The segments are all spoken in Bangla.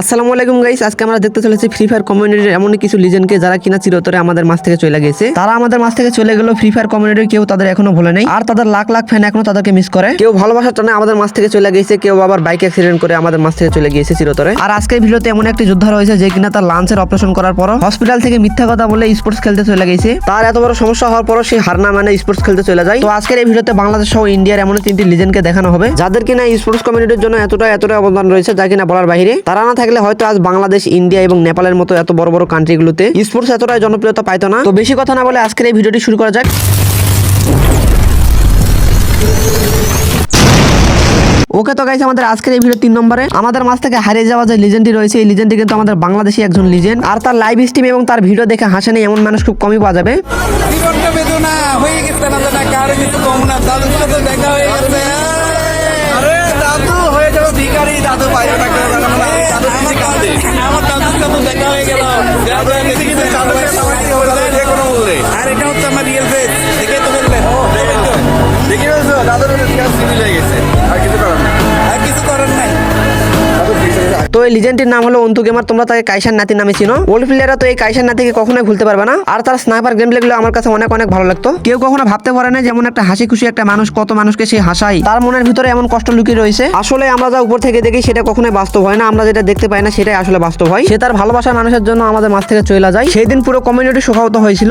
আসসালামু আলাইকুম গাইস, আজকে আমরা দেখতে চলেছি ফ্রি ফায়ার কমিউনিটির এমন কিছু লিজেন্ডকে যারা কিনা চিরতরে আমাদের মাছ থেকে চলে গেছে। তারা আমাদের মাছ থেকে চলে গেল ফ্রি ফায়ার কমিউনিটির কেউ তাদের এখনও ভুলে নেই। আর তাদের লাখ লাখ ফ্যান এখনও তাদেরকে মিস করে। কেউ ভালোবাসার টানে আমাদের মাছ থেকে চলে গেছে, কেউ আবার বাইক অ্যাক্সিডেন্ট করে আমাদের মাছ থেকে চলে গিয়েছে চিরতরে। আর আজকের ভিডিওতে এমন একটি যোদ্ধা রয়েছে যে কিনা তার লাঞ্চের অপারেশন করার পর হসপিটাল থেকে মিথ্যা কথা বলে স্পোর্টস খেলতে চলে গেছে। তার এত বড় সমস্যা হওয়ার পরও সে হার না মানে স্পোর্টস খেলতে চলে যায়। তো আজকের এই ভিডিওতে বাংলাদেশ সহ ইন্ডিয়ার এমন তিনটি লিজেন্ডকে দেখানো হবে। যাদের কিনা স্পোর্টস কমিউনিটির জন্য এতটা এতটা অবদান রয়েছে যা কিনা বলার বাইরে, তারা না থাকলে হয়তো আজ বাংলাদেশ, ইন্ডিয়া এবং নেপালের মতো এত বড় বড় কান্ট্রিগুলোতে স্পোর্টস এতটাই জনপ্রিয়তা পাইতো না। তো বেশি কথা না বলে আজকের এই ভিডিওটি শুরু করা যাক। ওকে তো গাইছে আমাদের আজকের এই ভিডিও তিন নম্বরে। আমাদের মাছ থেকে হারিয়ে যাওয়া যে লিজেন্ডটি রয়েছে, এই লিজেন্ডটি কিন্তু আমাদের বাংলাদেশি একজন লিজেন্ড আর তার লাইভ স্ট্রিম এবং তার ভিডিও দেখে হাসে নেই এমন মানুষ খুব কমই পাওয়া যাবে। হয়ে গেছে তো এই লিজেন্ডটির নাম হলো অন্তু গেমার তোমরা তাকে কাইসার নাতি নামে চিনো। ওল্ড প্লেয়াররা তো এই কাইসার নাতিকে কখনোই ভুলতে পারবে না। আর তার স্নাইপার গেমগুলো আমার কাছে অনেক অনেক ভালো লাগতো। কেউ কখনো ভাবতে পারে না যেমন একটা হাসি খুশি একটা মানুষ, কত মানুষকে সে হাসায়। তার মনের ভিতরে এমন কষ্ট লুকিয়ে রয়েছে। আসলে আমরা যা উপর থেকে দেখি, সেটা কখনোই বাস্তব হয় না। আমরা যেটা দেখতে পাই না, সেটাই আসলে বাস্তব হয়। সে তার ভালোবাসার মানুষের জন্য আমাদের মাছ থেকে চলে যায়। সেই দিন পুরো কমিউনিটি শোকাহত হয়েছিল।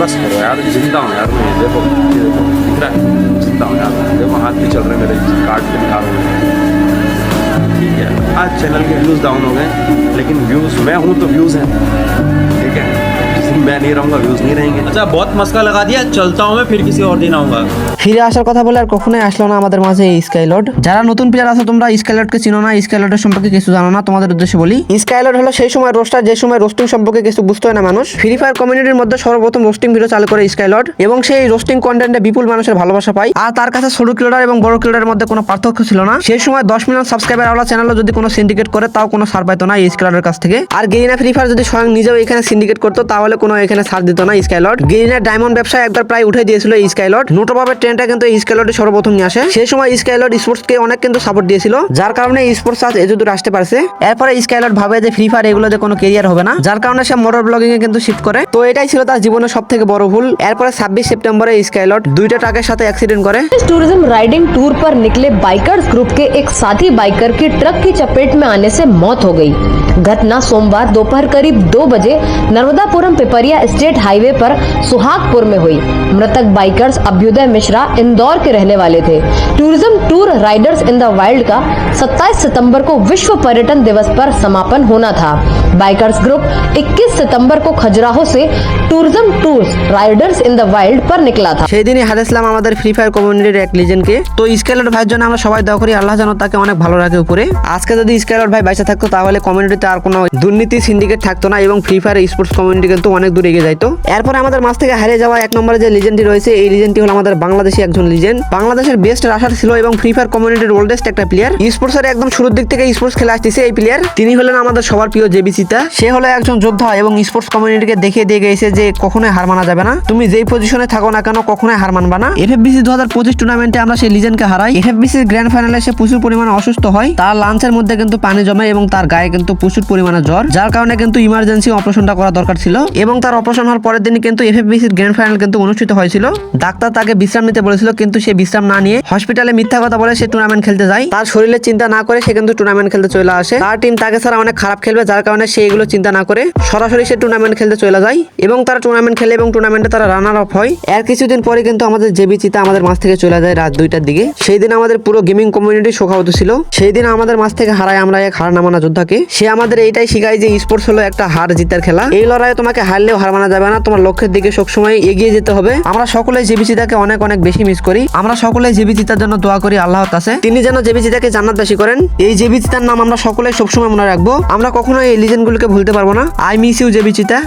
बस करो यार ज़िंदा हूँ यार मैं, देखो, ये देखो, दिख रहा है, ज़िंदा हूँ यार देखो, हाथ भी चल रहे मेरे कार्ड पे निकाल रहे ठीक है, आज चैनल के व्यूज़ डाउन हो गए, लेकिन व्यूज़ मैं हूँ तो व्यूज़ हैं। मैं नहीं रहूँगा व्यूज़ नहीं रहेंगे अच्छा बहुत मस्का लगा दिया चलता हूँ मैं फिर किसी और दिन आऊंगा ফিরে আসার কথা বলে আর কখনোই আসলো না আমাদের মাঝে এই স্কাইলড যারা নতুন প্লেয়ার আছে তোমরা স্কাইলডকে চিনো না স্কাইলডের সম্পর্কে কিছু জানো না তোমাদের উদ্দেশ্যে বলি স্কাইলড হলো সেই সময় রোস্টার যে সময় রোস্টিং সম্পর্কে কিছু বুঝতে হয় না মানুষ ফ্রি ফায়ার কমিউনিটির মধ্যে সর্বপ্রথম রোস্টিং ভিডিও চালু করে স্কাইলড এবং সেই রোস্টিং কন্টেন্টে বিপুল মানুষের ভালোবাসা পায় আর তার কাছে ছোট ক্রিয়েটার এবং বড় ক্রিয়েটারের মধ্যে কোনো পার্থক্য ছিল না সেই সময় দশ মিলিয়ন সাবস্ক্রাইবার আওয়ালা চ্যানেলও যদি কোনো সিন্ডিকেট করে তাও কোনো ছাড় পাইতো না এই স্কাইলডের কাছ থেকে আর গেরিনা ফ্রি ফায়ার যদি স্বয়ং নিজেও এখানে সিন্ডিকেট করতো তাহলে বলে কোনো এখানে ছাড় দিত না স্কাইলট গ্রিনের ডায়মন্ড ব্যবসা একবার প্রায় উঠে দিয়েছিল স্কাইলট নোটোভাবে ট্রেনটা কিন্তু স্কাইলটে সর্বপ্রথম নিয়ে আসে। সেই সময় স্কাইলট স্পোর্টস কে অনেক কিন্তু সাপোর্ট দিয়েছিল, যার কারণে স্পোর্টস আজ এত দূর আসতে পারছে। এরপরে স্কাইলট ভাবে যে ফ্রি ফায়ার এগুলোতে কোনো কেরিয়ার হবে না, যার কারণে সে মোটর ব্লগিং এ কিন্তু শিফট করে। তো এটাই ছিল তার জীবনের সব থেকে বড় ভুল। এরপরে ছাব্বিশ সেপ্টেম্বরে স্কাইলট দুইটা ট্রাকের সাথে অ্যাক্সিডেন্ট করে। টুরিজম রাইডিং ট্যুর পর নিকলে निकले গ্রুপ কে এক সাথী বাইকার কে ট্রাক কি চপেট মে আনে সে से मौत हो ঘটনা সোমবার দুপুর করিব करीब বাজে নর্মদাপুরম পে पिपरिया स्टेट हाईवे पर सुहागपुर में हुई मृतक बाइकर्स अभ्युदय मिश्रा इंदौर के रहने वाले थे tourism tour riders in the wild का 27 सितंबर को विश्व पर्यटन दिवस पर समापन होना था बाइकर्स ग्रुप 21 सितंबर को खजुराहो से tourism tours riders in the wild पर निकला था সেই দিনই হারাইছিলাম আমাদের ফ্রি ফায়ার কমিউনিটির এক লিজেন্ডকে তো স্কেলার ভাইয়ের জন্য আমরা সবাই দোয়া করি আল্লাহ যেন তাকে অনেক ভালো রাখে উপরে আজকে যদি স্কেলার ভাই বাইসা থাকতো তাহলে কমিউনিটিতে আর কোনো দুর্নীতি সিন্ডিকেট থাকতো না এবং ফ্রি ফায়ার স্পোর্টস কমিউনিটি কিন্তু অনেক দূর এগিয়ে যাইতো এরপরে আমাদের মাছ থেকে হারিয়ে যাওয়া এক নম্বরে যে লিজেন্ডটি রয়েছে, এই লিজেন্ডটি হলো আমাদের বাংলাদেশি একজন লিজেন্ড বাংলাদেশের বেস্ট রাশার ছিল এবং ফ্রি ফায়ার কমিউনিটির ওল্ডেস্ট একটা প্লেয়ার স্পোর্টসের একদম শুরুর দিক থেকে স্পোর্টস খেলে আসতেছে এই প্লেয়ার তিনি হলেন আমাদের সবার প্রিয় জেবি চিতা সে হলো একজন যোদ্ধা এবং স্পোর্টস কমিউনিটিকে দেখিয়ে দিয়ে গেছে যে কখনোই হার মানা যাবে না। তুমি যেই পজিশনে থাকো না কেন কখনোই হার মানবা না। এফএফবিসি দু হাজার পঁচিশ টুর্নামেন্টে আমরা সেই লিজেন্ডকে হারাই। এফএফবিসির গ্র্যান্ড ফাইনালে সে প্রচুর পরিমাণে অসুস্থ হয়। তার লাঞ্চের মধ্যে কিন্তু পানি জমে এবং তার গায়ে কিন্তু প্রচুর পরিমাণে জ্বর। যার কারণে কিন্তু ইমার্জেন্সি অপারেশনটা করা দরকার ছিল। এবং তার অপারেশন হওয়ার পরের দিনই কিন্তু এফএফবিসির গ্র্যান্ড ফাইনাল কিন্তু অনুষ্ঠিত হয়েছিল। ডাক্তার তাকে বিশ্রাম নিতে বলেছিল, কিন্তু সে বিশ্রাম না নিয়ে হসপিটালে মিথ্যা কথা বলে সে টুর্নামেন্ট খেলতে যায়। তার শরীরের চিন্তা না করে সে কিন্তু টুর্নামেন্ট খেলতে চলে আসে। তার টিম তাকে ছাড়া অনেক খারাপ খেলবে, যার কারণে সে এগুলো চিন্তা না করে সরাসরি সে টুর্নামেন্ট খেলতে চলে যায় এবং তারা টুর্নামেন্ট খেলে এবং টুর্নামেন্টে তারা রানার অফ হয়। এর কিছুদিন পরে কিন্তু আমাদের জেবি চিতা আমাদের মাছ থেকে চলে যায় রাত দুইটার দিকে। সেই দিন আমাদের পুরো গেমিং কমিউনিটি শোকাহত ছিল। সেই দিন আমাদের মাছ থেকে হারায় আমরা এক হার নামানা যোদ্ধাকে। সে আমাদের এইটাই শিখায় যে স্পোর্টস হলো একটা হার জিতার খেলা। এই লড়াইয়ে তোমাকে হারলেও হার মানা যাবে না। তোমার লক্ষ্যের দিকে সবসময় এগিয়ে যেতে হবে। আমরা সকলে জেবি চিতাকে অনেক অনেক বেশি মিস করি। আমরা সকলে জেবি চিতার জন্য দোয়া করি আল্লাহ কাছে। তিনি যেন জেবি চিতাকে জান্নাত বেশি করেন, এই জেবি চিতার নাম আমরা সকলে সবসময় মনে রাখব। আমরা কখনো এই লিজেন্ডগুলোকে ভুলতে পারব না। আই মিস ইউ জেবি চিতা